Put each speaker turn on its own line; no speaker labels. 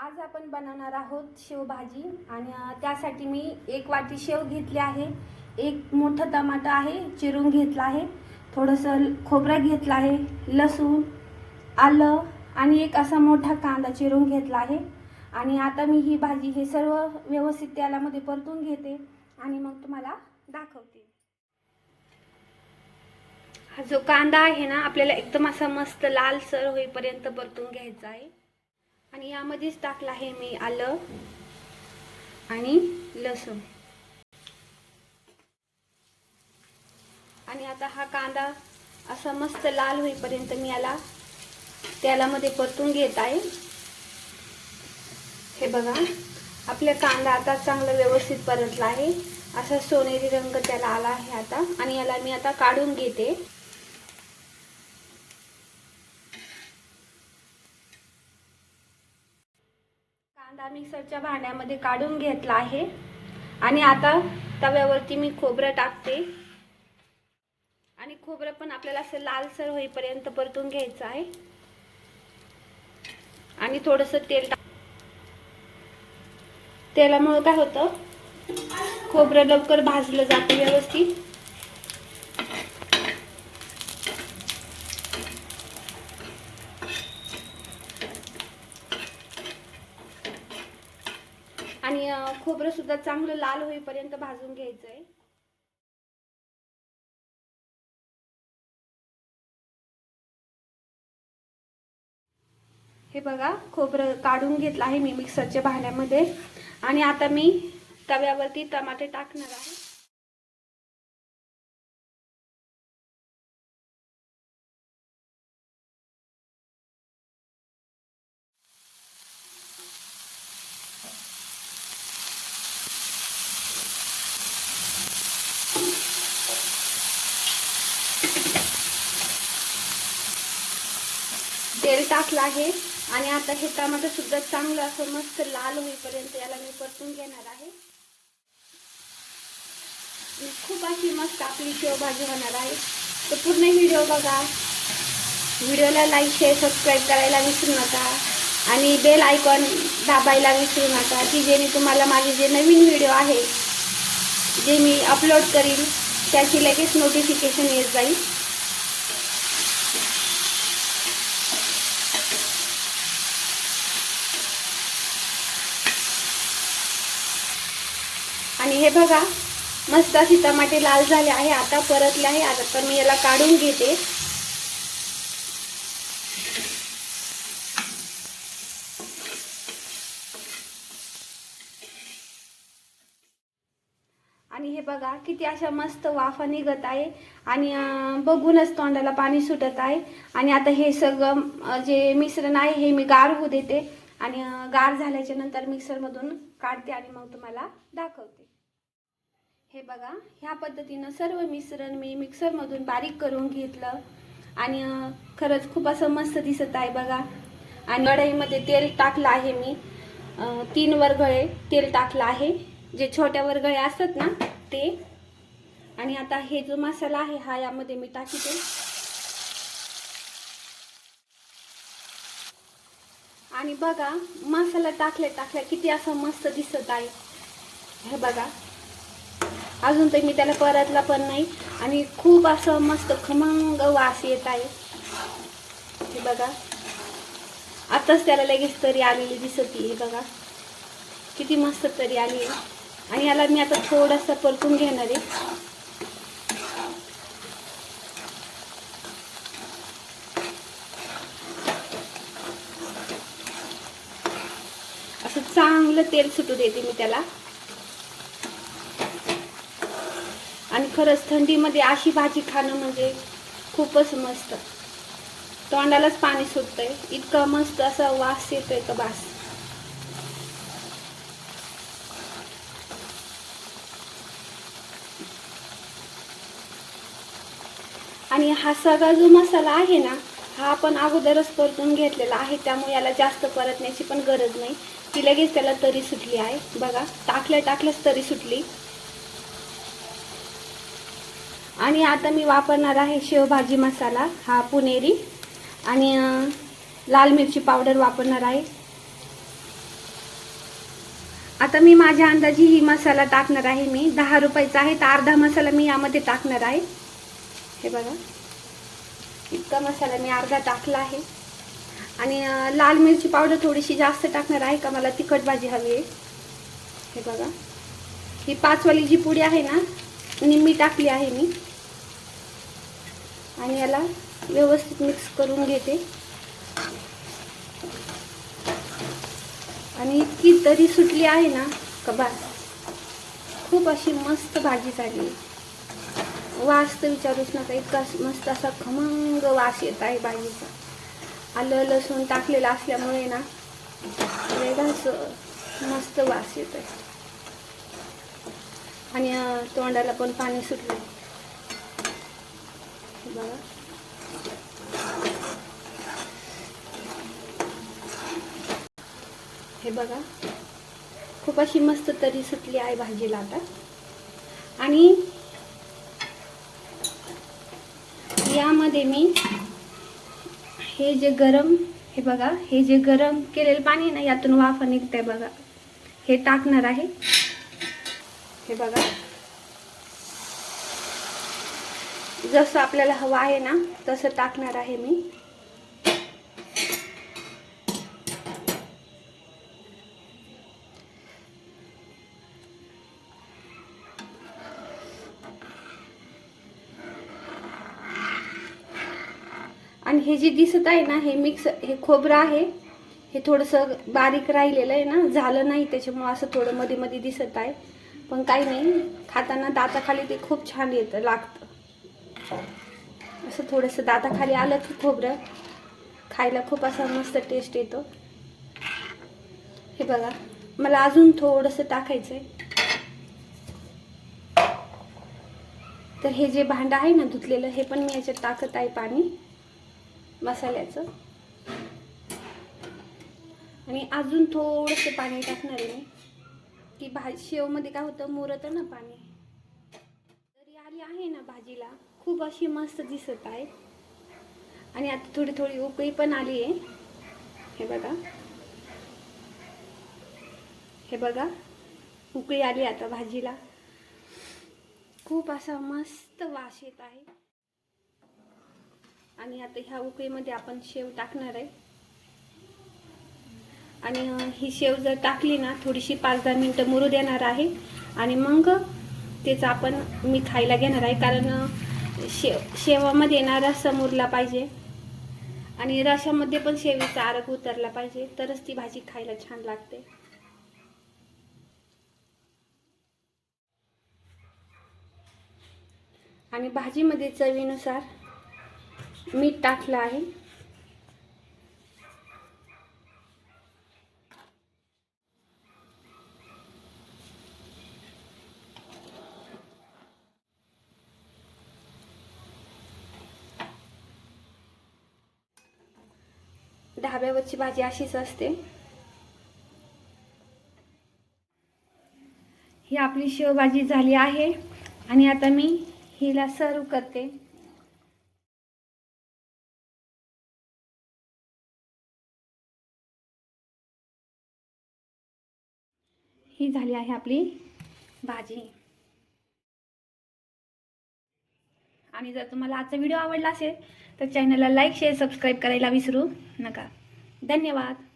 आज आपण बनवणार आहोत शेवभाजी आणि त्यासाठी मी एक वाटी शेव घेतली आहे. एक मोठं टमाटर आहे चिरून घेतलं आहे. थोडंसं खोबरं घेतलं आहे लसूण आलं आणि एक असा मोठा कांदा चिरून घेतला आहे. आणि आता मी ही भाजी हे सर्व व्यवस्थित तेलामध्ये परतून घेते आणि मग तुम्हाला दाखवते. हा जो कांदा आहे ना आपल्याला एकदम असा मस्त लालसर होईपर्यंत परतून घ्यायचा आहे. आणि यामध्येच टाकलं आहे मी आलं आणि लसूण. आणि आता हा कांदा असा मस्त लाल होईपर्यंत मी याला तेलामध्ये परतून घेत आहे. हे बघा आपला कांदा आता चांगला व्यवस्थित परतला आहे. असा सोनेरी रंग त्याला आला आहे आता आणि याला मी आता काढून घेते कांदा मिक्सरच्या भांड्यामध्ये काढून घेतला आहे. आणि आता तव्यावरती मी खोबरं टाकते. आणि खोबरं पण आपल्याला असं लालसर होईपर्यंत परतून घ्यायचं आहे. आणि थोडंसं तेल टाक तेलामुळं काय होतं? खोबरं लवकर भाजलं जातं व्यवस्थित आणि अं, खोबरं सुद्धा चांगलं लाल होईपर्यंत भाजून घ्यायचं आहे हे बघा खोबरं काढून घेतलं आहे मी मिक्सरच्या भांड्यामध्ये. आणि आता मी तव्यावरती टमाटे टाकणार आहे तेल टाकलं आहे आणि आता हे टमाटर सुद्धा चांगलं असं मस्त लाल होईपर्यंत याला मी परतून घेणार आहे. खूप अशी मस्त आपली शेवभाजी होणार आहे. तर पूर्ण व्हिडिओ बघा. व्हिडिओला लाईक शेअर सबस्क्राईब करायला विसरू नका. आणि बेल आयकॉन दाबायला विसरू नका की जेणे तुम्हाला माझे जे नवीन व्हिडिओ आहे जे मी अपलोड करीन त्याची लगेच नोटिफिकेशन येत जाईल. आणि हे बघा मस्त अशी टमाटे लाल झाले आहे आता परतले आहे. आता तर मी याला काढून घेते. आणि हे बघा किती अशा मस्त वाफा निघत आहे. आणि बघूनच तोंडाला पाणी सुटत आहे. आणि आता हे सगळं जे मिश्रण आहे हे मी गार होऊ देते. आणि गार झाल्याच्यानंतर मिक्सरमधून काढते आणि मग तुम्हाला दाखवते. हे बघा ह्या पद्धतीनं सर्व मिश्रण मी मिक्सरमधून बारीक करून घेतलं. आणि खरंच खूप असं मस्त दिसत आहे बघा. आणि कढईमध्ये तेल टाकलं आहे मी. तीन वर्गळे तेल टाकलं आहे. जे छोट्या वर्गळे असतात ना ते. आणि आता हे जो मसाला आहे हा यामध्ये मी टाकते. आणि बघा मसाला टाकल्या टाकल्या किती असं मस्त दिसत आहे. हे बघा. अजून तर मी त्याला परतला पण नाही. आणि खूप असं मस्त खमंग वास येत आहे. हे बघा. आताच त्याला लगेच तरी आलेली दिसत आहे बघा. किती मस्त तरी आली आहे. आणि याला मी आता थोडंसं परतून घेणार आहे. असं चांगलं तेल सुटू देते मी त्याला. आणि खरंच थंडीमध्ये अशी भाजी खाणं म्हणजे खूपच मस्त. तोंडालाच पाणी सुटतंय. इतकं मस्त असा वास येतोय का बास. आणि हा सगळा जो मसाला आहे ना हा आपण अगोदरच परतून घेतलेला आहे. त्यामुळे याला जास्त परतण्याची पण गरज नाही. ती लगेच त्याला तरी सुटली आहे. बघा टाकल्या टाकल्याच तरी सुटली. आणि आता मी वापरणार आहे शेवभाजी मसाला हा पुणेरी. आणि लाल मिरची पावडर वापरणार आहे. आता मी माझ्या अंदाजी ही मसाला टाकणार आहे मी. दहा रुपयाचा आहे तर अर्धा मसाला मी यामध्ये टाकणार आहे. हे बघा. इतका मसाला मी अर्धा टाकला आहे. आणि लाल मिरची पावडर थोडीशी जास्त टाकणार आहे का मला तिखट भाजी हवी आहे. हे बघा. ही पाचवाली जी पुडी आहे ना निम्मी टाकली आहे मी. आणि याला व्यवस्थित मिक्स करून घेते. आणि इतकी तरी सुटली आहे ना कबास खूप अशी मस्त भाजी झाली. वास तर विचारूच नका इतका मस्त असा खमंग वास येत आहे भाजीचा. आलं लसूण टाकलेलं असल्यामुळे ना वेगळाच मस्त वास येत आहे. आणि तोंडाला पण पाणी सुटलं. बघा. हे बघा. खूप अशी मस्त तरी सुटली आहे भाजीला आता. आणि यामध्ये मी हे जे गरम हे बघा हे जे गरम केलेलं पाणी आहे ना यातून वाफा निघतंय बघा. हे टाकणार आहे. हे बघा. जसं आपल्याला हवं आहे ना तसं टाकणार आहे मी. आणि हे जे दिसत आहे ना हे मिक्स हे खोबरं आहे. हे थोडंसं बारीक राहिलेलं आहे ना झालं नाही त्याच्यामुळं असं थोडं मध्ये मध्ये दिसत आहे. पण काही नाही. खाताना दाताखाली ते खूप छान येतं लागतं. असं थोडंसं दाताखाली आलं की खोबरं. खायला खूप असा मस्त टेस्ट येतो. हे बघा मला अजून थोडंसं टाकायचं आहे तर हे जे भांडं आहे ना धुतलेलं हे पण मी याच्यात टाकत आहे पाणी मसाल्याचं. आणि अजून थोडंसं पाणी टाकणार आहे मी. की भा शेवमध्ये काय होतं मुरतं ना पाणी. तरी आली आहे ना भाजीला खूप अशी मस्त दिसत आहे. आणि आता थोडी थोडी उकळी पण आली आहे. हे बघा. हे बघा. उकळी आली आता भाजीला. खूप असा मस्त वास येत आहे. आणि आता ह्या उकळीमध्ये आपण शेव टाकणार आहे. आणि ही शेव जर टाकली ना थोडीशी पाच दहा मिनटं मुरू देणार आहे. आणि मग तेच आपण मी खायला घेणार आहे कारण शेव शेवामध्ये ना रस्सा मुरला पाहिजे. आणि रशामध्ये पण शेवीचा आरग उतरला पाहिजे तरच ती भाजी खायला छान लागते. आणि भाजीमध्ये चवीनुसार मीठ टाकलं आहे. ढाब्यावरची भाजी अशीच असते. ही आपली शेवभाजी झाली आहे आणि आता मी हिला सर्व करते. ही झाली आहे आपली भाजी. आणि जर तुम्हाला आजचा व्हिडिओ आवडला असेल तर चॅनलला लाईक शेअर सबस्क्राईब करायला विसरू नका. धन्यवाद.